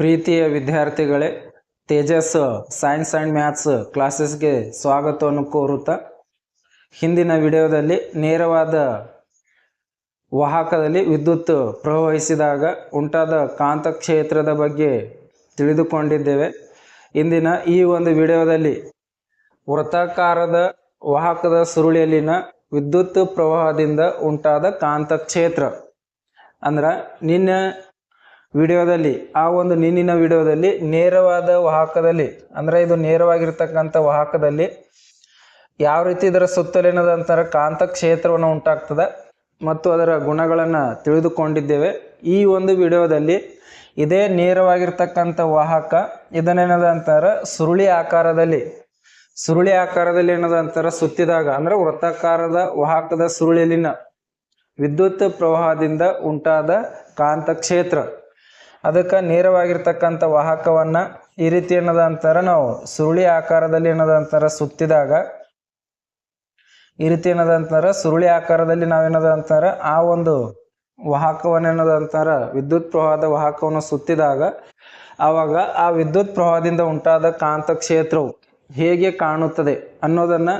ಪ್ರೀತಿಯ ವಿದ್ಯಾರ್ಥಿಗಳೇ, Tejas science and maths ಕ್ಲಾಸಸ್ಗೆ ಸ್ವಾಗತವನ್ನು ಕೋರುತ್ತಾ ಹಿಂದಿನ ವಿಡಿಯೋದಲ್ಲಿ ನೇರವಾದ ವಾಹಕದಲ್ಲಿ ವಿದ್ಯುತ್ ಪ್ರವಹಿಸಿದಾಗ ಉಂಟಾದ ಕಾಂತಕ್ಷೇತ್ರದ ಬಗ್ಗೆ ತಿಳಿದುಕೊಂಡಿದ್ದೇವೆ. ಇಂದಿನ ಈ ಒಂದು ವಿಡಿಯೋದಲ್ಲಿ ವೃತ್ತಾಕಾರದ ವಾಹಕದ ಸುರುಳಿಯಲ್ಲಿನ ವಿದ್ಯುತ್ ಪ್ರವಾಹದಿಂದ ಉಂಟಾದ ಕಾಂತಕ್ಷೇತ್ರ. ಅಂದ್ರೆ ನಿನ್ನ ವಿಡಿಯೋದಲ್ಲಿ, ಆ ಒಂದು ನಿನ್ನಿನ ವಿಡಿಯೋದಲ್ಲಿ ನೇರವಾದ ವಾಹಕದಲ್ಲಿ, ಅಂದರೆ ಇದು ನೇರವಾಗಿರ್ತಕ್ಕಂಥ ವಾಹಕದಲ್ಲಿ ಯಾವ ರೀತಿ ಇದರ ಸುತ್ತಲಿನದಂತರ ಕಾಂತ ಕ್ಷೇತ್ರವನ್ನು ಉಂಟಾಗ್ತದೆ ಮತ್ತು ಅದರ ಗುಣಗಳನ್ನು ತಿಳಿದುಕೊಂಡಿದ್ದೇವೆ, ಈ ಒಂದು ವಿಡಿಯೋದಲ್ಲಿ ಇದೇ ನೇರವಾಗಿರ್ತಕ್ಕಂಥ ವಾಹಕ ಇದನ್ನೇನದ ಅಂತಾರೆ, ಸುರುಳಿ ಆಕಾರದಲ್ಲಿ ಸುರುಳಿ ಆಕಾರದಲ್ಲಿ ಏನದ ಅಂತಾರೆ, ಸುತ್ತಿದಾಗ, ಅಂದ್ರೆ ವೃತ್ತಾಕಾರದ ವಾಹಕದ ಸುರುಳಿಯಲ್ಲಿನ ವಿದ್ಯುತ್ ಪ್ರವಾಹದಿಂದ ಉಂಟಾದ ಕಾಂತಕ್ಷೇತ್ರ ಅದಕ್ಕೆ ನೇರವಾಗಿರ್ತಕ್ಕಂಥ ವಾಹಕವನ್ನು ಈ ರೀತಿ ಏನದ ಅಂತಾರ ನಾವು ಸುರುಳಿ ಆಕಾರದಲ್ಲಿ ಏನದ ಅಂತಾರ ಸುತ್ತಿದಾಗ ಈ ರೀತಿ ಏನದ ಅಂತಾರೆ, ಸುರುಳಿ ಆಕಾರದಲ್ಲಿ ನಾವೇನದ ಅಂತಾರೆ, ಆ ಒಂದು ವಾಹಕವನ್ನ ಏನದ ಅಂತಾರೆ, ವಿದ್ಯುತ್ ಪ್ರವಾಹದ ವಾಹಕವನ್ನು ಸುತ್ತಿದಾಗ ಆವಾಗ ಆ ವಿದ್ಯುತ್ ಪ್ರವಾಹದಿಂದ ಉಂಟಾದ ಕಾಂತ ಕ್ಷೇತ್ರವು ಹೇಗೆ ಕಾಣುತ್ತದೆ ಅನ್ನೋದನ್ನ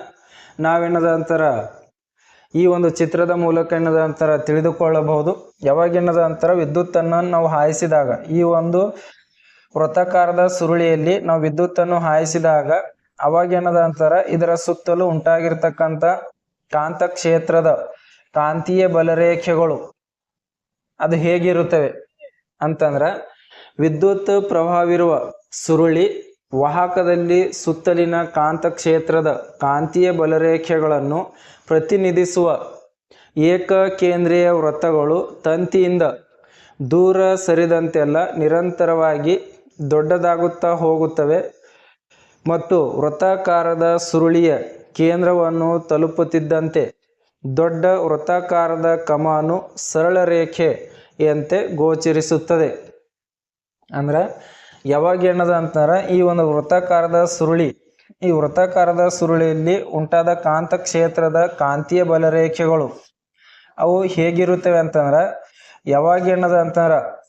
ನಾವೇನದ ಅಂತಾರ ಈ ಒಂದು ಚಿತ್ರದ ಮೂಲಕ ಏನದ ಅಂತರ ತಿಳಿದುಕೊಳ್ಳಬಹುದು. ಯಾವಾಗ ಏನದ ಅಂತಾರ? ವಿದ್ಯುತ್ತನ್ನು ನಾವು ಹಾಯಿಸಿದಾಗ. ಈ ಒಂದು ವೃತ್ತಾಕಾರದ ಸುರುಳಿಯಲ್ಲಿ ನಾವು ವಿದ್ಯುತ್ತನ್ನು ಹಾಯಿಸಿದಾಗ ಅವಾಗ ಏನದ ಅಂತರ ಇದರ ಸುತ್ತಲೂ ಉಂಟಾಗಿರ್ತಕ್ಕಂಥ ಕಾಂತ ಕ್ಷೇತ್ರದ ಕಾಂತೀಯ ಬಲರೇಖೆಗಳು. ಅದು ಹೇಗಿರುತ್ತವೆ ಅಂತಂದ್ರೆ ವಿದ್ಯುತ್ ಪ್ರವಾಹವಿರುವ ಸುರುಳಿ ವಾಹಕದಲ್ಲಿ ಸುತ್ತಲಿನ ಕಾಂತಕ್ಷೇತ್ರದ ಕಾಂತೀಯ ಬಲರೇಖೆಗಳನ್ನು ಪ್ರತಿನಿಧಿಸುವ ಏಕ ಕೇಂದ್ರೀಯ ವೃತ್ತಗಳು ತಂತಿಯಿಂದ ದೂರ ಸರಿದಂತೆಲ್ಲ ನಿರಂತರವಾಗಿ ದೊಡ್ಡದಾಗುತ್ತಾ ಹೋಗುತ್ತವೆ ಮತ್ತು ವೃತ್ತಾಕಾರದ ಸುರುಳಿಯ ಕೇಂದ್ರವನ್ನು ತಲುಪುತ್ತಿದ್ದಂತೆ ದೊಡ್ಡ ವೃತ್ತಾಕಾರದ ಕಮಾನು ಸರಳ ರೇಖೆಯಂತೆ ಗೋಚರಿಸುತ್ತದೆ. ಅಂದ್ರೆ ಯಾವಾಗ ಏನದ ಅಂತಾರೆ ಈ ಒಂದು ವೃತ್ತಾಕಾರದ ಸುರುಳಿ, ಈ ವೃತ್ತಾಕಾರದ ಸುರುಳಿಯಲ್ಲಿ ಉಂಟಾದ ಕಾಂತ ಕ್ಷೇತ್ರದ ಕಾಂತೀಯ ಬಲರೇಖೆಗಳು, ಅವು ಹೇಗಿರುತ್ತವೆ ಅಂತಂದ್ರೆ, ಯಾವಾಗ ಏನದ ಅಂತಾರೆ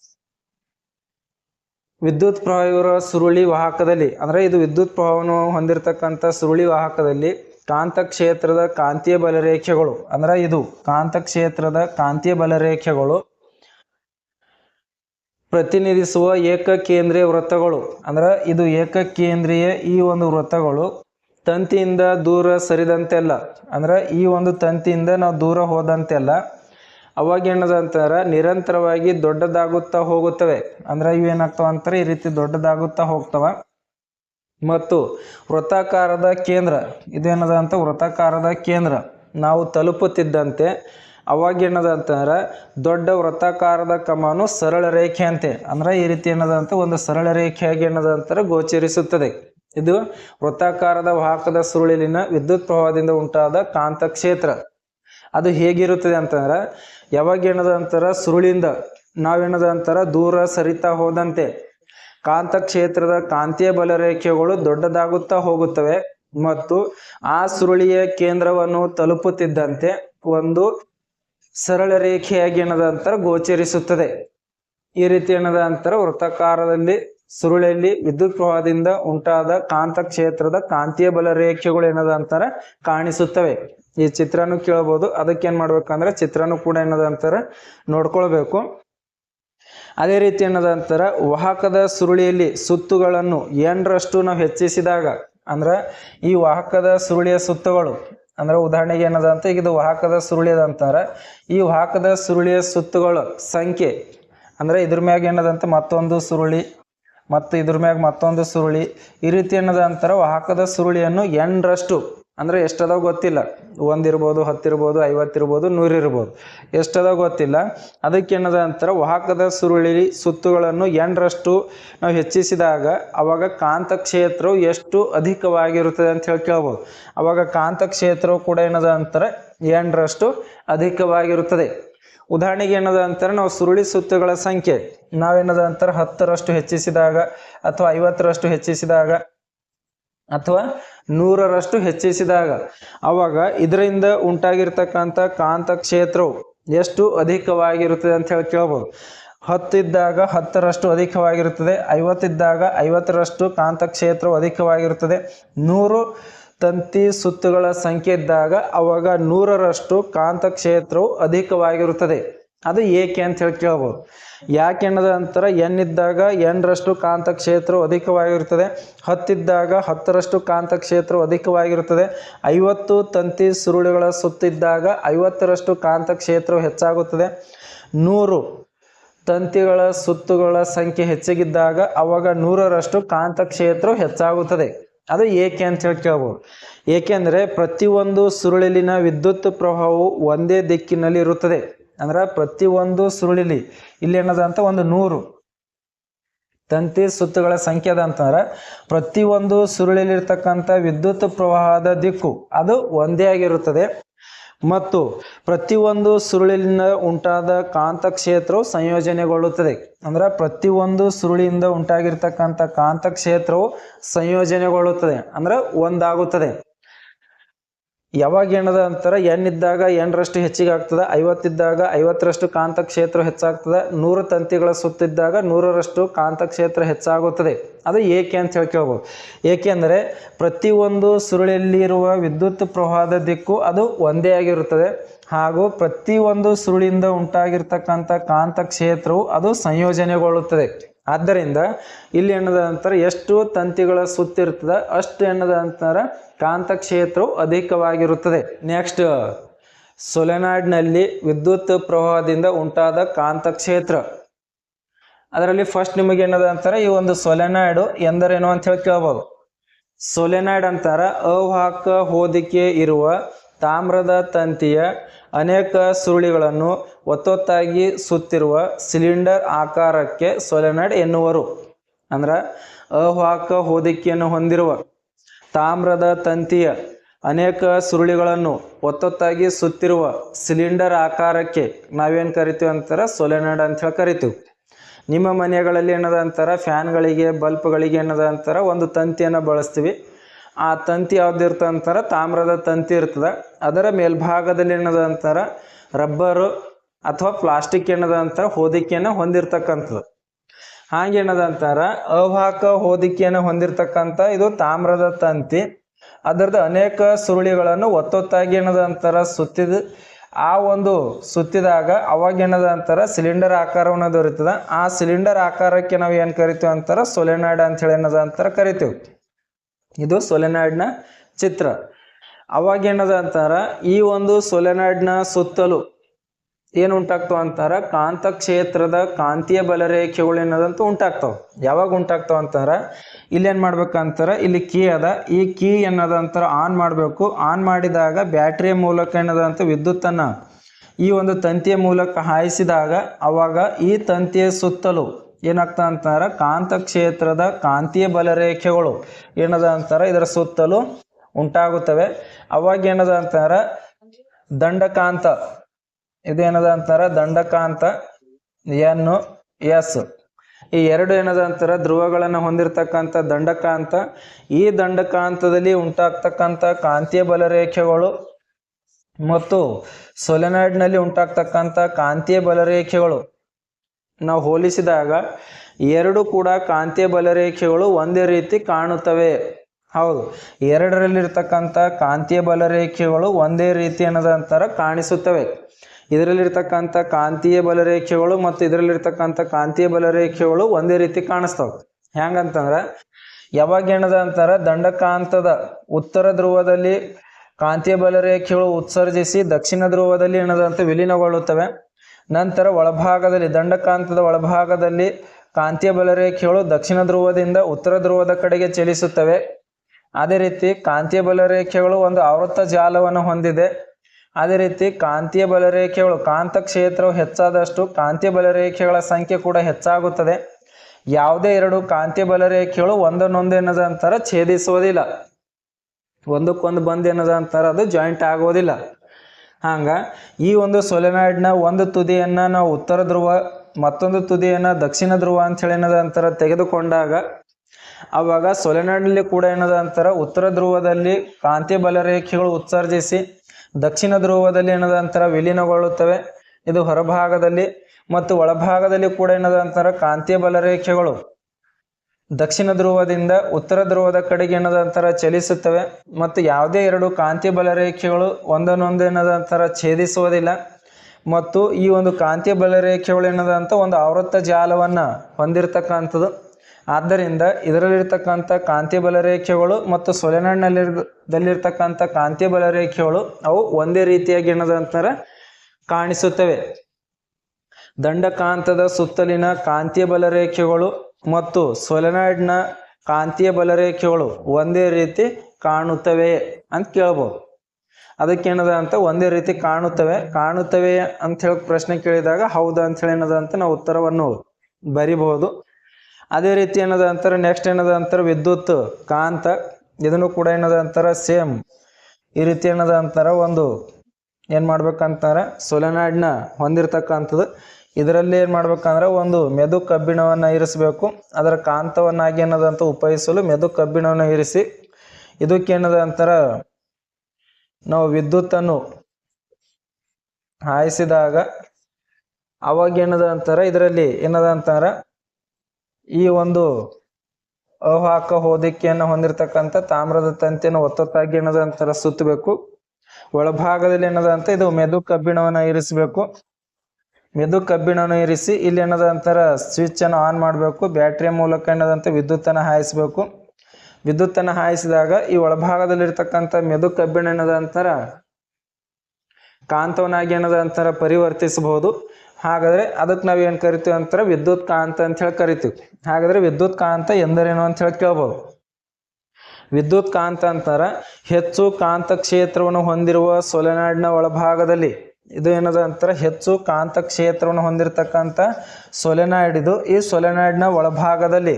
ವಿದ್ಯುತ್ ಪ್ರವಾಹ ಸುರುಳಿ ವಾಹಕದಲ್ಲಿ, ಅಂದ್ರೆ ಇದು ವಿದ್ಯುತ್ ಪ್ರವಾಹವನ್ನು ಹೊಂದಿರತಕ್ಕಂಥ ಸುರುಳಿ ವಾಹಕದಲ್ಲಿ ಕಾಂತ ಕ್ಷೇತ್ರದ ಕಾಂತೀಯ ಬಲರೇಖೆಗಳು, ಅಂದ್ರೆ ಇದು ಕಾಂತ ಕ್ಷೇತ್ರದ ಕಾಂತೀಯ ಬಲರೇಖೆಗಳು ಪ್ರತಿನಿಧಿಸುವ ಏಕಕೇಂದ್ರೀಯ ವೃತ್ತಗಳು. ಅಂದ್ರೆ ಇದು ಏಕಕೇಂದ್ರೀಯ ಈ ಒಂದು ವೃತ್ತಗಳು. ತಂತಿಯಿಂದ ದೂರ ಸರಿದಂತೆಲ್ಲ. ಅಂದ್ರೆ ಈ ಒಂದು ತಂತಿಯಿಂದ ನಾವು ದೂರ ಹೋದಂತೆಲ್ಲ. ಅವಾಗ ಏನದಂತಾರೆ ನಿರಂತರವಾಗಿ ದೊಡ್ಡದಾಗುತ್ತಾ ಹೋಗುತ್ತವೆ. ಅಂದ್ರೆ ಇವೇನಾಗ್ತಾವ ಅಂತಾರೆ, ಈ ರೀತಿ ದೊಡ್ಡದಾಗುತ್ತಾ ಹೋಗ್ತವ. ಮತ್ತು ವೃತ್ತಾಕಾರದ ಕೇಂದ್ರ. ಇದೇನದ ಅಂತ, ವೃತ್ತಾಕಾರದ ಕೇಂದ್ರ. ನಾವು ತಲುಪುತ್ತಿದ್ದಂತೆ ಅವಾಗ ಏನದ ಅಂತಂದ್ರೆ, ದೊಡ್ಡ ವೃತ್ತಾಕಾರದ ಕಮಾನು ಸರಳ ರೇಖೆ ಅಂತೆ. ಅಂದ್ರೆ ಈ ರೀತಿ ಏನದ ಅಂತ ಒಂದು ಸರಳ ರೇಖೆಯಾಗಿ ಏನದ ಅಂತಾರೆ ಗೋಚರಿಸುತ್ತದೆ. ಇದು ವೃತ್ತಾಕಾರದ ವಾಹಕದ ಸುರುಳಿನ ವಿದ್ಯುತ್ ಪ್ರವಾಹದಿಂದ ಉಂಟಾದ ಕಾಂತ ಕ್ಷೇತ್ರ. ಅದು ಹೇಗಿರುತ್ತದೆ ಅಂತಂದ್ರೆ, ಯಾವಾಗ ಏನದ ಅಂತಾರ ಸುರುಳಿಂದ ನಾವೇನದ ಅಂತಾರ ದೂರ ಸರಿತಾ ಹೋದಂತೆ. ಕಾಂತ ಕ್ಷೇತ್ರದ ಕಾಂತೀಯ ಬಲರೇಖೆಗಳು ದೊಡ್ಡದಾಗುತ್ತಾ ಹೋಗುತ್ತವೆ ಮತ್ತು ಆ ಸುರುಳಿಯ ಕೇಂದ್ರವನ್ನು ತಲುಪುತ್ತಿದ್ದಂತೆ ಒಂದು ಸರಳ ರೇಖೆಯಾಗಿ ಏನದ ಅಂತರ ಗೋಚರಿಸುತ್ತದೆ. ಈ ರೀತಿ ಏನದ ಅಂತರ ವೃತ್ತಾಕಾರದಲ್ಲಿ, ಸುರುಳಿಯಲ್ಲಿ, ವಿದ್ಯುತ್ ಪ್ರವಾಹದಿಂದ ಉಂಟಾದ ಕಾಂತ ಕ್ಷೇತ್ರದ ಕಾಂತೀಯ ಬಲ ರೇಖೆಗಳು ಏನದ ಅಂತರ ಕಾಣಿಸುತ್ತವೆ. ಈ ಚಿತ್ರನು ಕೇಳಬಹುದು. ಅದಕ್ಕೆ ಏನ್ ಮಾಡ್ಬೇಕಂದ್ರೆ ಚಿತ್ರನು ಕೂಡ ಏನದ ಅಂತರ ನೋಡ್ಕೊಳ್ಬೇಕು. ಅದೇ ರೀತಿ ಏನದ ಅಂತರ ವಾಹಕದ ಸುರುಳಿಯಲ್ಲಿ ಸುತ್ತುಗಳನ್ನು ಏನರಷ್ಟು ನಾವು ಹೆಚ್ಚಿಸಿದಾಗ, ಅಂದ್ರೆ ಈ ವಾಹಕದ ಸುರುಳಿಯ ಸುತ್ತುಗಳು ಅಂದ್ರೆ ಉದಾಹರಣೆಗೆ ಏನದ ಅಂತ, ಈಗ ಇದು ವಾಹಕದ ಸುರುಳಿ ಅದ ಅಂತಾರೆ. ಈ ವಾಹಕದ ಸುರುಳಿಯ ಸುತ್ತುಗಳ ಸಂಖ್ಯೆ, ಅಂದ್ರೆ ಇದ್ರ ಮ್ಯಾಗ ಏನದಂತ ಮತ್ತೊಂದು ಸುರುಳಿ, ಮತ್ತು ಇದ್ರ ಮ್ಯಾಗ ಮತ್ತೊಂದು ಸುರುಳಿ, ಈ ರೀತಿ ಏನದ ಅಂತಾರೆ ವಾಹಕದ ಸುರುಳಿಯನ್ನು ಎಣ್ಣರಷ್ಟು ಅಂದ್ರೆ ಎಷ್ಟದ ಗೊತ್ತಿಲ್ಲ. ಒಂದಿರ್ಬೋದು ಹತ್ತಿರ್ಬೋದು ಐವತ್ತಿರ್ಬೋದು ನೂರಿರ್ಬೋದು ಎಷ್ಟದ ಗೊತ್ತಿಲ್ಲ. ಅದಕ್ಕೆ ಏನದ ಅಂತಾರೆ, ವಾಹಕದ ಸುರುಳಿ ಸುತ್ತುಗಳನ್ನು ಎಂಡ್ರಷ್ಟು ನಾವು ಹೆಚ್ಚಿಸಿದಾಗ ಅವಾಗ ಕಾಂತಕ್ಷೇತ್ರವು ಎಷ್ಟು ಅಧಿಕವಾಗಿರುತ್ತದೆ ಅಂತ ಹೇಳಿ ಕೇಳ್ಬೋದು. ಅವಾಗ ಕಾಂತಕ್ಷೇತ್ರವು ಕೂಡ ಏನದ ಅಂತಾರೆ, ಎಂಡ್ರಷ್ಟು ಅಧಿಕವಾಗಿರುತ್ತದೆ. ಉದಾಹರಣೆಗೆ ಏನದ ಅಂತಾರೆ, ನಾವು ಸುರುಳಿ ಸುತ್ತುಗಳ ಸಂಖ್ಯೆ, ನಾವೇನದ ಅಂತಾರೆ, ಹತ್ತರಷ್ಟು ಹೆಚ್ಚಿಸಿದಾಗ ಅಥವಾ ಐವತ್ತರಷ್ಟು ಹೆಚ್ಚಿಸಿದಾಗ ಅಥವಾ ನೂರರಷ್ಟು ಹೆಚ್ಚಿಸಿದಾಗ ಅವಾಗ ಇದರಿಂದ ಉಂಟಾಗಿರ್ತಕ್ಕಂಥ ಕಾಂತ ಕ್ಷೇತ್ರವು ಎಷ್ಟು ಅಧಿಕವಾಗಿರುತ್ತದೆ ಅಂತ ಹೇಳಿ ಕೇಳ್ಬೋದು. ಹತ್ತಿದ್ದಾಗ ಹತ್ತರಷ್ಟು ಅಧಿಕವಾಗಿರುತ್ತದೆ, ಐವತ್ತಿದ್ದಾಗ ಐವತ್ತರಷ್ಟು ಕಾಂತಕ್ಷೇತ್ರವು ಅಧಿಕವಾಗಿರುತ್ತದೆ. ನೂರು ತಂತಿ ಸುತ್ತುಗಳ ಸಂಖ್ಯೆ ಇದ್ದಾಗ ಅವಾಗ ನೂರರಷ್ಟು ಕಾಂತಕ್ಷೇತ್ರವು ಅಧಿಕವಾಗಿರುತ್ತದೆ. ಅದು ಏಕೆ ಅಂತ ಹೇಳಿ ಕೇಳ್ಬೋದು. ಯಾಕೆ ಅನ್ನೋದ ನಂತರ ಎನ್ ಇದ್ದಾಗ ಎನ್ರಷ್ಟು ಕಾಂತಕ್ಷೇತ್ರವು ಅಧಿಕವಾಗಿರುತ್ತದೆ, ಹತ್ತಿದ್ದಾಗ ಹತ್ತರಷ್ಟು ಕಾಂತಕ್ಷೇತ್ರವು ಅಧಿಕವಾಗಿರುತ್ತದೆ, ಐವತ್ತು ತಂತಿ ಸುರುಳಿಗಳ ಸುತ್ತಿದ್ದಾಗ ಐವತ್ತರಷ್ಟು ಕಾಂತಕ್ಷೇತ್ರವು ಹೆಚ್ಚಾಗುತ್ತದೆ, ನೂರು ತಂತಿಗಳ ಸುತ್ತುಗಳ ಸಂಖ್ಯೆ ಹೆಚ್ಚಿಗಿದ್ದಾಗ ಅವಾಗ ನೂರರಷ್ಟು ಕಾಂತಕ್ಷೇತ್ರವು ಹೆಚ್ಚಾಗುತ್ತದೆ. ಅದು ಏಕೆ ಅಂತ ಹೇಳಿ ಕೇಳ್ಬೋದು. ಏಕೆಂದರೆ ಪ್ರತಿಯೊಂದು ಸುರುಳಿಲಿನ ವಿದ್ಯುತ್ ಪ್ರವಾಹವು ಒಂದೇ ದಿಕ್ಕಿನಲ್ಲಿ ಇರುತ್ತದೆ. ಅಂದ್ರೆ ಪ್ರತಿಯೊಂದು ಸುರುಳಿಲಿ ಇಲ್ಲಿ ಏನದಂತ ಒಂದು ನೂರು. ತಂತಿ ಸುತ್ತುಗಳ ಸಂಖ್ಯೆ ಅದ ಅಂತಂದ್ರೆ ಪ್ರತಿಯೊಂದು ಸುರುಳಿಲಿರ್ತಕ್ಕಂಥ ವಿದ್ಯುತ್ ಪ್ರವಾಹದ ದಿಕ್ಕು ಅದು ಒಂದೇ ಆಗಿರುತ್ತದೆ. ಮತ್ತು ಪ್ರತಿಯೊಂದು ಸುರುಳಿನ ಉಂಟಾದ ಕಾಂತಕ್ಷೇತ್ರವು ಸಂಯೋಜನೆಗೊಳ್ಳುತ್ತದೆ. ಅಂದ್ರೆ ಪ್ರತಿಯೊಂದು ಸುರುಳಿಯಿಂದ ಉಂಟಾಗಿರ್ತಕ್ಕಂಥ ಕಾಂತಕ್ಷೇತ್ರವು ಸಂಯೋಜನೆಗೊಳ್ಳುತ್ತದೆ. ಅಂದ್ರೆ ಒಂದಾಗುತ್ತದೆ. ಯಾವಾಗ ಏನದ ಅಂತಾರೆ ಎನ್ ಇದ್ದಾಗ ಎನ್ರಷ್ಟು ಹೆಚ್ಚಿಗೆ ಆಗ್ತದೆ ಐವತ್ತಿದ್ದಾಗ ಐವತ್ತರಷ್ಟು ಕಾಂತಕ್ಷೇತ್ರ ಹೆಚ್ಚಾಗ್ತದೆ, ನೂರು ತಂತಿಗಳ ಸುತ್ತಿದ್ದಾಗ ನೂರರಷ್ಟು ಕಾಂತಕ್ಷೇತ್ರ ಹೆಚ್ಚಾಗುತ್ತದೆ. ಅದು ಏಕೆ ಅಂತ ಹೇಳಿ ಕೇಳ್ಬೋದು. ಏಕೆಂದರೆ ಪ್ರತಿಯೊಂದು ಸುರುಳಿಯಲ್ಲಿರುವ ವಿದ್ಯುತ್ ಪ್ರವಾಹದ ದಿಕ್ಕು ಅದು ಒಂದೇ ಆಗಿರುತ್ತದೆ. ಹಾಗೂ ಪ್ರತಿಯೊಂದು ಸುರುಳಿಯಿಂದ ಉಂಟಾಗಿರ್ತಕ್ಕಂಥ ಕಾಂತಕ್ಷೇತ್ರವು ಅದು ಸಂಯೋಜನೆಗೊಳ್ಳುತ್ತದೆ. ಆದ್ದರಿಂದ ಇಲ್ಲಿ ಏನದ ಅಂತಾರೆ ಎಷ್ಟು ತಂತಿಗಳ ಸುತ್ತಿರ್ತದೆ ಅಷ್ಟು ಏನದ ಅಂತಾರೆ ಕಾಂತಕ್ಷೇತ್ರವು ಅಧಿಕವಾಗಿರುತ್ತದೆ. ನೆಕ್ಸ್ಟ್ ಸೊಲೆನಾಡ್ನಲ್ಲಿ ವಿದ್ಯುತ್ ಪ್ರವಾಹದಿಂದ ಉಂಟಾದ ಕಾಂತಕ್ಷೇತ್ರ. ಅದರಲ್ಲಿ ಫಸ್ಟ್ ನಿಮಗೆ ಏನದ ಅಂತಾರೆ ಈ ಒಂದು ಸೊಲೆನಾಯ್ಡು ಎಂದರೇನು ಅಂತ ಹೇಳಿ ಕೇಳ್ಬೋದು. ಸೊಲೆನಾಯ್ಡ್ ಅಂತಾರ ಅವಾಹಕ ಹೋದಿಕೆ ಇರುವ ತಾಮ್ರದ ತಂತಿಯ ಅನೇಕ ಸುರುಳಿಗಳನ್ನು ಒತ್ತೊತ್ತಾಗಿ ಸುತ್ತಿರುವ ಸಿಲಿಂಡರ್ ಆಕಾರಕ್ಕೆ ಸೊಲೆನಡ್ ಎನ್ನುವರು. ಅಂದ್ರೆ ಅವಾಹಕ ಹೋದಿಕೆಯನ್ನು ಹೊಂದಿರುವ ತಾಮ್ರದ ತಂತಿಯ ಅನೇಕ ಸುರುಳಿಗಳನ್ನು ಒತ್ತೊತ್ತಾಗಿ ಸುತ್ತಿರುವ ಸಿಲಿಂಡರ್ ಆಕಾರಕ್ಕೆ ನಾವೇನು ಕರಿತೀವಿ ಅಂತಾರೆ ಸೊಲೆನಡ್ ಅಂತ ಹೇಳಿ ಕರಿತೀವಿ. ನಿಮ್ಮ ಮನೆಗಳಲ್ಲಿ ಏನದ ಅಂತಾರ? ಫ್ಯಾನ್ಗಳಿಗೆ, ಬಲ್ಪ್ಗಳಿಗೆ ಏನದ ಅಂತಾರೆ? ಒಂದು ತಂತಿಯನ್ನು ಬಳಸ್ತೀವಿ. ಆ ತಂತಿ ಯಾವ್ದು ಇರ್ತದೆ ಅಂತಾರೆ? ತಾಮ್ರದ ತಂತಿ ಇರ್ತದೆ. ಅದರ ಮೇಲ್ಭಾಗದಲ್ಲಿ ಏನದ ಅಂತಾರೆ? ರಬ್ಬರು ಅಥವಾ ಪ್ಲಾಸ್ಟಿಕ್ ಏನದ ಅಂತಾರೆ? ಹೋದಿಕೆಯನ್ನು ಹೊಂದಿರತಕ್ಕಂಥದ್ದು. ಹಾಗೇನದ ಅಂತಾರ? ಅವಾಹಕ ಹೋದಿಕೆಯನ್ನು ಹೊಂದಿರತಕ್ಕಂಥ ಇದು ತಾಮ್ರದ ತಂತಿ. ಅದರದ ಅನೇಕ ಸುರುಳಿಗಳನ್ನು ಒತ್ತೊತ್ತಾಗಿ ಏನದ ಅಂತಾರ? ಸುತ್ತಿದ, ಆ ಒಂದು ಸುತ್ತಿದಾಗ ಅವಾಗ ಏನದ ಅಂತಾರ? ಸಿಲಿಂಡರ್ ಆಕಾರವನ್ನು ದೊರೀತದ. ಆ ಸಿಲಿಂಡರ್ ಆಕಾರಕ್ಕೆ ನಾವು ಏನು ಕರಿತೀವಿ ಅಂತಾರ? ಸೊಲೆನಾಯ್ಡ್ ಅಂತ ಹೇಳಿ ಏನದ ಅಂತಾರ ಕರಿತೀವಿ. ಇದು ಸೊಲೆನಾಡ್ನ ಚಿತ್ರ. ಅವಾಗ ಏನದ ಅಂತಾರ, ಈ ಒಂದು ಸೊಲೆನಾಡ್ನ ಸುತ್ತಲೂ ಏನು ಉಂಟಾಗ್ತಾವ ಅಂತಾರ, ಕಾಂತಕ್ಷೇತ್ರದ ಕಾಂತೀಯ ಬಲರೇಖೆಗಳು ಏನದಂತ ಉಂಟಾಗ್ತಾವ. ಯಾವಾಗ ಉಂಟಾಗ್ತಾವ ಅಂತಾರ ಇಲ್ಲಿ ಏನು ಮಾಡ್ಬೇಕಂತಾರ, ಇಲ್ಲಿ ಕೀ ಅದ. ಈ ಕೀ ಏನದ ಅಂತಾರ, ಆನ್ ಮಾಡಬೇಕು. ಆನ್ ಮಾಡಿದಾಗ ಬ್ಯಾಟ್ರಿಯ ಮೂಲಕ ಏನದ ಅಂತ ವಿದ್ಯುತ್ತನ್ನು ಈ ಒಂದು ತಂತಿಯ ಮೂಲಕ ಹಾಯಿಸಿದಾಗ ಅವಾಗ ಈ ತಂತಿಯ ಸುತ್ತಲೂ ಏನಾಗ್ತಾ ಅಂತಾರ? ಕಾಂತಕ್ಷೇತ್ರದ ಕಾಂತೀಯ ಬಲರೇಖೆಗಳು. ಏನದ ಅಂತಾರೆ? ಇದರ ಸುತ್ತಲೂ ಉಂಟಾಗುತ್ತವೆ. ಅವಾಗ ಏನದ ಅಂತಾರ? ದಂಡಕಾಂತ. ಇದೇನದ ಅಂತಾರೆ? ದಂಡಕಾಂತ ಎನ್, ಎಸ್. ಈ ಎರಡು ಏನದ ಅಂತಾರೆ? ಧ್ರುವಗಳನ್ನು ಹೊಂದಿರತಕ್ಕಂಥ ದಂಡಕಾಂತ. ಈ ದಂಡಕಾಂತದಲ್ಲಿ ಉಂಟಾಗ್ತಕ್ಕಂಥ ಕಾಂತೀಯ ಬಲರೇಖೆಗಳು ಮತ್ತು ಸೊಲೆನಾಯ್ಡ್ನಲ್ಲಿ ಉಂಟಾಗ್ತಕ್ಕಂಥ ಕಾಂತೀಯ ಬಲರೇಖೆಗಳು. ನಾವು ಹೋಲಿಸಿದಾಗ ಎರಡು ಕೂಡ ಕಾಂತೀಯ ಬಲರೇಖೆಗಳು ಒಂದೇ ರೀತಿ ಕಾಣುತ್ತವೆ. ಹೌದು, ಎರಡರಲ್ಲಿರ್ತಕ್ಕಂಥ ಕಾಂತೀಯ ಬಲರೇಖೆಗಳು ಒಂದೇ ರೀತಿ ಅನ್ನೋದಂತರ ಕಾಣಿಸುತ್ತವೆ. ಇದರಲ್ಲಿರ್ತಕ್ಕಂಥ ಕಾಂತೀಯ ಬಲರೇಖೆಗಳು ಮತ್ತು ಇದರಲ್ಲಿರ್ತಕ್ಕಂಥ ಕಾಂತೀಯ ಬಲರೇಖೆಗಳು ಒಂದೇ ರೀತಿ ಕಾಣಿಸ್ತವೆ. ಹೆಂಗಂತಂದ್ರೆ ಯಾವಾಗ ಏನದ ಅಂತಾರ ದಂಡಕಾಂತದ ಉತ್ತರ ಧ್ರುವದಲ್ಲಿ ಕಾಂತೀಯ ಬಲರೇಖೆಗಳು ಉತ್ಸರ್ಜಿಸಿ ದಕ್ಷಿಣ ಧ್ರುವದಲ್ಲಿ ಏನದಂತ ವಿಲೀನಗೊಳ್ಳುತ್ತವೆ. ನಂತರ ಒಳಭಾಗದಲ್ಲಿ, ದಂಡಕಾಂತದ ಒಳಭಾಗದಲ್ಲಿ ಕಾಂತೀಯ ಬಲರೇಖೆಗಳು ದಕ್ಷಿಣ ಧ್ರುವದಿಂದ ಉತ್ತರ ಧ್ರುವದ ಕಡೆಗೆ ಚಲಿಸುತ್ತವೆ. ಅದೇ ರೀತಿ ಕಾಂತೀಯ ಬಲರೇಖೆಗಳು ಒಂದು ಆವೃತ್ತ ಜಾಲವನ್ನು ಹೊಂದಿದೆ. ಅದೇ ರೀತಿ ಕಾಂತೀಯ ಬಲರೇಖೆಗಳು ಕಾಂತ ಕ್ಷೇತ್ರವು ಹೆಚ್ಚಾದಷ್ಟು ಕಾಂತೀಯ ಬಲರೇಖೆಗಳ ಸಂಖ್ಯೆ ಕೂಡ ಹೆಚ್ಚಾಗುತ್ತದೆ. ಯಾವುದೇ ಎರಡು ಕಾಂತೀಯ ಬಲರೇಖೆಗಳು ಒಂದನ್ನೊಂದು ಏನದ ಅಂತಾರ ಛೇದಿಸುವುದಿಲ್ಲ. ಒಂದಕ್ಕೊಂದು ಬಂದು ಏನದ ಅಂತಾರ ಅದು ಜಾಯಿಂಟ್ ಆಗೋದಿಲ್ಲ ಹಂಗ, ಈ ಒಂದು ಸೊಲೆನಾಯ್ಡ್ನ ಒಂದು ತುದಿಯನ್ನು ನಾವು ಉತ್ತರ ಧ್ರುವ, ಮತ್ತೊಂದು ತುದಿಯನ್ನು ದಕ್ಷಿಣ ಧ್ರುವ ಅಂತೇಳಿ ಏನದ ಅಂತಾರ ತೆಗೆದುಕೊಂಡಾಗ ಆವಾಗ ಸೊಲೆನಾಡಲ್ಲಿ ಕೂಡ ಏನದ ಅಂತಾರ ಉತ್ತರ ಧ್ರುವದಲ್ಲಿ ಕಾಂತಿ ಬಲರೇಖೆಗಳು ಉತ್ಸರ್ಜಿಸಿ, ದಕ್ಷಿಣ ಧ್ರುವದಲ್ಲಿ ಏನದ ಅಂತಾರ ವಿಲೀನಗೊಳ್ಳುತ್ತವೆ. ಇದು ಹೊರಭಾಗದಲ್ಲಿ ಮತ್ತು ಒಳಭಾಗದಲ್ಲಿ ಕೂಡ ಏನದ ಅಂತಾರೆ ಕಾಂತೀಯ ಬಲರೇಖೆಗಳು. ದಕ್ಷಿಣ ಧ್ರುವದಿಂದ ಉತ್ತರ ಧ್ರುವದ ಕಡೆಗೆ ಏನದಂತರ ಚಲಿಸುತ್ತವೆ ಮತ್ತು ಯಾವುದೇ ಎರಡು ಕಾಂತಿ ಬಲರೇಖೆಗಳು ಒಂದನ್ನೊಂದು ಛೇದಿಸುವುದಿಲ್ಲ. ಮತ್ತು ಈ ಒಂದು ಕಾಂತಿ ಬಲರೇಖೆಗಳು ರೇಖೆಗಳು ಅಂತ ಒಂದು ಆವೃತ್ತ ಜಾಲವನ್ನು ಹೊಂದಿರತಕ್ಕಂಥದ್ದು. ಆದ್ದರಿಂದ ಇದರಲ್ಲಿರ್ತಕ್ಕಂಥ ಬಲ ಬಲರೇಖೆಗಳು ಮತ್ತು ಸೊಲೆನಾಡಿನಲ್ಲಿ ಕಾಂತಿ ಬಲ ಬಲರೇಖೆಗಳು ಅವು ಒಂದೇ ರೀತಿಯಾಗಿ ಏನದಂತರ ಕಾಣಿಸುತ್ತವೆ. ದಂಡಕಾಂತದ ಸುತ್ತಲಿನ ಕಾಂತೀಯ ಬಲರೇಖೆಗಳು ಮತ್ತು ಸೊಲೆನಾಯ್ಡ್ನ ಕಾಂತೀಯ ಬಲರೇಖೆಗಳು ಒಂದೇ ರೀತಿ ಕಾಣುತ್ತವೆ ಅಂತ ಕೇಳ್ಬೋದು. ಅದಕ್ಕೇನದ ಅಂತ ಒಂದೇ ರೀತಿ ಕಾಣುತ್ತವೆ. ಕಾಣುತ್ತವೆ ಅಂತ ಹೇಳಿ ಪ್ರಶ್ನೆ ಕೇಳಿದಾಗ ಹೌದಾ ಅಂತ ಹೇಳಿ ಏನದ ಅಂತ ನಾವು ಉತ್ತರವನ್ನು ಬರಿಬಹುದು. ಅದೇ ರೀತಿ ಏನದ ಅಂತಾರೆ ನೆಕ್ಸ್ಟ್ ಏನದ ಅಂತಾರೆ ವಿದ್ಯುತ್, ಕಾಂತ, ಇದನ್ನು ಕೂಡ ಏನದ ಅಂತಾರೆ ಸೇಮ್. ಈ ರೀತಿ ಏನದ ಅಂತಾರೆ ಒಂದು ಏನು ಮಾಡ್ಬೇಕಂತಾರೆ ಸೊಲೆನಾಡ್ನ ಹೊಂದಿರತಕ್ಕಂಥದ್ದು ಇದರಲ್ಲಿ ಏನು ಮಾಡ್ಬೇಕಂದ್ರೆ ಒಂದು ಮೆದು ಕಬ್ಬಿಣವನ್ನು ಇರಿಸಬೇಕು. ಅದರ ಕಾಂತವನ್ನಾಗಿ ಏನದಂತ ಉಪಯೋಗಿಸಲು ಮೆದು ಕಬ್ಬಿಣವನ್ನು ಇರಿಸಿ ಇದಕ್ಕೇನದ ಅಂತಾರ ನಾವು ವಿದ್ಯುತ್ತನ್ನು ಹಾಯಿಸಿದಾಗ ಅವಾಗ ಏನದ ಅಂತಾರೆ ಇದರಲ್ಲಿ ಏನದ ಅಂತಾರೆ ಈ ಒಂದು ಅವಾಹಕ ಹೋದಿಕೆಯನ್ನು ಹೊಂದಿರತಕ್ಕಂಥ ತಾಮ್ರದ ತಂತಿಯನ್ನು ಒತ್ತೊತ್ತಾಗಿ ಏನದ ಅಂತಾರ ಸುತ್ತಬೇಕು. ಒಳಭಾಗದಲ್ಲಿ ಏನದ ಅಂತ ಇದು ಮೆದು ಕಬ್ಬಿಣವನ್ನು ಇರಿಸಬೇಕು. ಮೆದು ಕಬ್ಬಿಣವನ್ನು ಇರಿಸಿ, ಇಲ್ಲಿ ಏನದ ಸ್ವಿಚ್ ಅನ್ನು ಆನ್ ಮಾಡಬೇಕು ಬ್ಯಾಟ್ರಿಯ ಮೂಲಕ ಏನದಂತ ವಿದ್ಯುತ್ತನ್ನು ಹಾಯಿಸಬೇಕು. ವಿದ್ಯುತ್ತನ್ನು ಹಾಯಿಸಿದಾಗ ಈ ಒಳಭಾಗದಲ್ಲಿರ್ತಕ್ಕಂಥ ಮೆದು ಕಬ್ಬಿಣ ಏನದ ಅಂತಾರ, ಕಾಂತವನ್ನಾಗಿ ಏನದ ಪರಿವರ್ತಿಸಬಹುದು. ಹಾಗಾದ್ರೆ ಅದಕ್ಕೆ ನಾವು ಏನು ಕರಿತೀವಿ ಅಂತಾರೆ, ವಿದ್ಯುತ್ ಕಾಂತ ಅಂತ ಹೇಳಿ ಕರಿತೀವಿ. ಹಾಗಾದ್ರೆ ವಿದ್ಯುತ್ ಕಾಂತ ಎಂದರೇನು ಅಂತ ಹೇಳಿ ಕೇಳ್ಬೋದು. ವಿದ್ಯುತ್ ಕಾಂತ ಅಂತಾರ, ಹೆಚ್ಚು ಕಾಂತ ಕ್ಷೇತ್ರವನ್ನು ಹೊಂದಿರುವ ಸೊಲೆನಾಡಿನ ಒಳಭಾಗದಲ್ಲಿ ಇದು ಏನದ ಅಂತಾರೆ? ಹೆಚ್ಚು ಕಾಂತ ಕ್ಷೇತ್ರವನ್ನು ಹೊಂದಿರತಕ್ಕಂಥ ಸೊಲೆನಾಯ್ಡ್ ಇದು. ಈ ಸೊಲೆನಾಯ್ಡ್ನ ಒಳಭಾಗದಲ್ಲಿ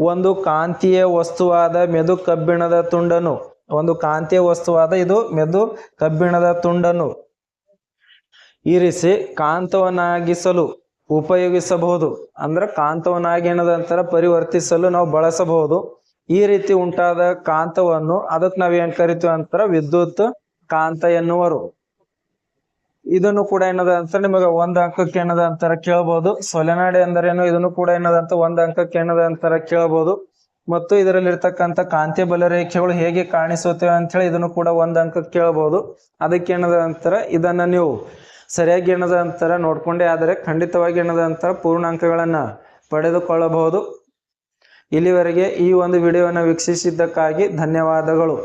ಒಂದು ಕಾಂತೀಯ ವಸ್ತುವಾದ ಮೆದು ಕಬ್ಬಿಣದ ತುಂಡನು. ಒಂದು ಕಾಂತೀಯ ವಸ್ತುವಾದ ಇದು ಮೆದು ಕಬ್ಬಿಣದ ತುಂಡನ್ನು ಇರಿಸಿ ಕಾಂತವನ್ನಾಗಿಸಲು ಉಪಯೋಗಿಸಬಹುದು. ಅಂದ್ರೆ ಕಾಂತವನ್ನಾಗಿ ಏನದಂತರ ಪರಿವರ್ತಿಸಲು ನಾವು ಬಳಸಬಹುದು. ಈ ರೀತಿ ಉಂಟಾದ ಕಾಂತವನ್ನು ಅದಕ್ಕೆ ನಾವೇನ್ ಕರಿತೀವಿ ಅಂತಾರ? ವಿದ್ಯುತ್ ಕಾಂತ ಎನ್ನುವರು. ಇದನ್ನು ಕೂಡ ಏನದ ಅಂತ ನಿಮಗೆ ಒಂದ್ ಅಂಕಕ್ಕೆ ಏನದ ಅಂತಾರ ಕೇಳಬಹುದು ಸೊಲೆನಾಡಿ ಅಂದರೇನು ಇದನ್ನು ಕೂಡ ಏನದ ಅಂತ ಒಂದ್ ಅಂಕಕ್ಕೆ ಏನದ ಅಂತಾರ ಕೇಳಬಹುದು ಮತ್ತು ಇದರಲ್ಲಿರ್ತಕ್ಕಂಥ ಬಲ ರೇಖೆಗಳು ಹೇಗೆ ಕಾಣಿಸುತ್ತವೆ ಅಂತ ಹೇಳಿ ಇದನ್ನು ಕೂಡ ಒಂದ್ ಅಂಕಕ್ಕೆ ಕೇಳಬಹುದು ಅದಕ್ಕೆ ಏನದ ಅಂತಾರ ಇದನ್ನ ನೀವು ಸರಿಯಾಗಿ ಏನದ ಅಂತಾರ ನೋಡ್ಕೊಂಡೇ ಆದರೆ ಖಂಡಿತವಾಗಿ ಏನದ ಅಂತಾರ ಪೂರ್ಣ ಅಂಕಗಳನ್ನ ಪಡೆದುಕೊಳ್ಳಬಹುದು. ಇಲ್ಲಿವರೆಗೆ ಈ ಒಂದು ವಿಡಿಯೋವನ್ನು ವೀಕ್ಷಿಸಿದ್ದಕ್ಕಾಗಿ ಧನ್ಯವಾದಗಳು.